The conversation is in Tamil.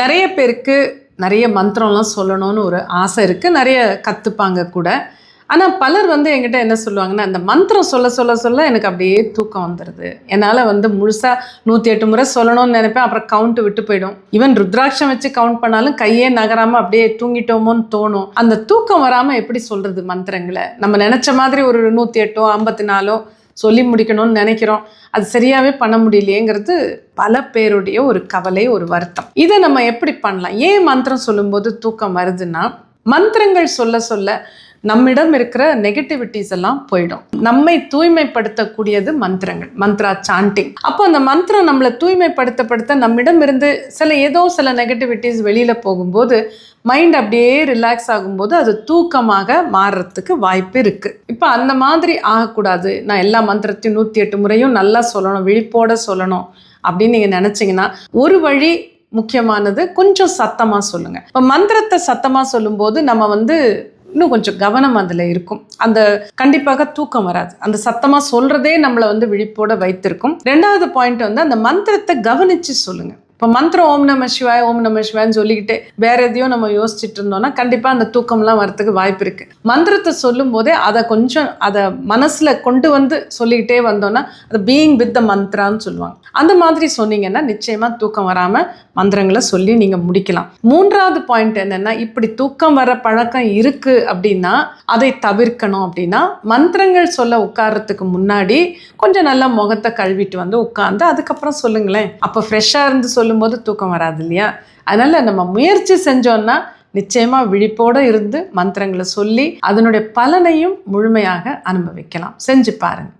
நிறைய பேருக்கு நிறைய மந்திரம்லாம் சொல்லணும்னு ஒரு ஆசை இருக்குது நிறைய கற்றுப்பாங்க கூட. ஆனால் பலர் வந்து என்கிட்ட என்ன சொல்லுவாங்கன்னா அந்த மந்திரம் சொல்ல சொல்ல சொல்ல எனக்கு அப்படியே தூக்கம் வந்துடுது என்னால் வந்து முழுசாக நூற்றி எட்டு முறை சொல்லணும்னு நினைப்பேன். அப்புறம் கவுண்ட் விட்டு போயிடும். ஈவன் ருத்ராட்சம் வச்சு கவுண்ட் பண்ணாலும் கையே நகராமல் அப்படியே தூங்கிட்டோமோன்னு தோணும். அந்த தூக்கம் வராமல் எப்படி சொல்கிறது மந்திரங்களை? நம்ம நினச்ச மாதிரி ஒரு நூற்றி எட்டோ ஐம்பத்தி நாலோ சொல்லி முடிக்கணும்னு நினைக்கிறோம். அது சரியாகவே பண்ண முடியலையேங்கிறது பல பேருடைய ஒரு கவலை ஒரு வருத்தம். இதை நம்ம எப்படி பண்ணலாம்? ஏன் மந்திரம் சொல்லும்போது தூக்கம் வருதுன்னா மந்திரங்கள் சொல்ல சொல்ல நம்மிடம் இருக்கிற நெகட்டிவிட்டிஸ் எல்லாம் போயிடும். நம்மை தூய்மைப்படுத்தக்கூடியது மந்திரங்கள் மந்த்ரா சாண்டிங் அப்போ அந்த மந்திரம் நம்மளை தூய்மைப்படுத்தப்படுத்த நம்மிடம் இருந்து சில ஏதோ சில நெகட்டிவிட்டிஸ் வெளியில் போகும்போது மைண்ட் அப்படியே ரிலாக்ஸ் ஆகும்போது அது தூக்கமாக மாறுறதுக்கு வாய்ப்பு இருக்குது இப்போ அந்த மாதிரி ஆகக்கூடாது. நான் எல்லா மந்திரத்தையும் நூற்றி எட்டு முறையும் நல்லா சொல்லணும் விழிப்போட சொல்லணும் அப்படின்னு நீங்கள் நினச்சிங்கன்னா ஒரு வழி முக்கியமானது கொஞ்சம் சத்தமாக சொல்லுங்கள் இப்போ மந்திரத்தை சத்தமாக சொல்லும்போது நம்ம வந்து இன்னும் கொஞ்சம் கவனம் அதில் இருக்கும். அந்த கண்டிப்பாக தூக்கம் வராது. அந்த சத்தமாக சொல்கிறதே நம்மளை வந்து விழிப்போட வைத்திருக்கும். ரெண்டாவது பாயிண்ட் வந்து அந்த மந்திரத்தை கவனித்து சொல்லுங்கள் இப்போ மந்திரம் ஓம் நம சிவாய் ஓம் நம சிவாய்னு சொல்லிக்கிட்டு வேற எதையும் நம்ம யோசிச்சுட்டு இருந்தோம்னா கண்டிப்பாக அந்த தூக்கம்லாம் வரத்துக்கு வாய்ப்பு இருக்கு. மந்திரத்தை சொல்லும் போதே அதை கொஞ்சம் அதை மனசில் கொண்டு வந்து சொல்லிக்கிட்டே வந்தோம்னா அது பீயிங் வித் த மந்த்ரான்னு சொல்லுவாங்க. அந்த மாதிரி சொன்னீங்கன்னா நிச்சயமாக தூக்கம் வராமல் மந்திரங்களை சொல்லி நீங்கள் முடிக்கலாம். மூன்றாவது பாயிண்ட் என்னென்னா இப்படி தூக்கம் வர பழக்கம் இருக்குது அப்படின்னா அதை தவிர்க்கணும் அப்படின்னா மந்திரங்கள் சொல்ல உட்கார்றதுக்கு முன்னாடி கொஞ்சம் நல்லா முகத்தை கழுவிட்டு வந்து உட்காந்து அதுக்கப்புறம் சொல்லுங்களேன். அப்போ ஃப்ரெஷ்ஷாக இருந்து சொல்லும்போது தூக்கம் வராது இல்லையா? அதனால் நம்ம முயற்சி செஞ்சோன்னா நிச்சயமாக விழிப்போடு இருந்து மந்திரங்களை சொல்லி அதனுடைய பலனையும் முழுமையாக அனுபவிக்கலாம். செஞ்சு பாருங்க.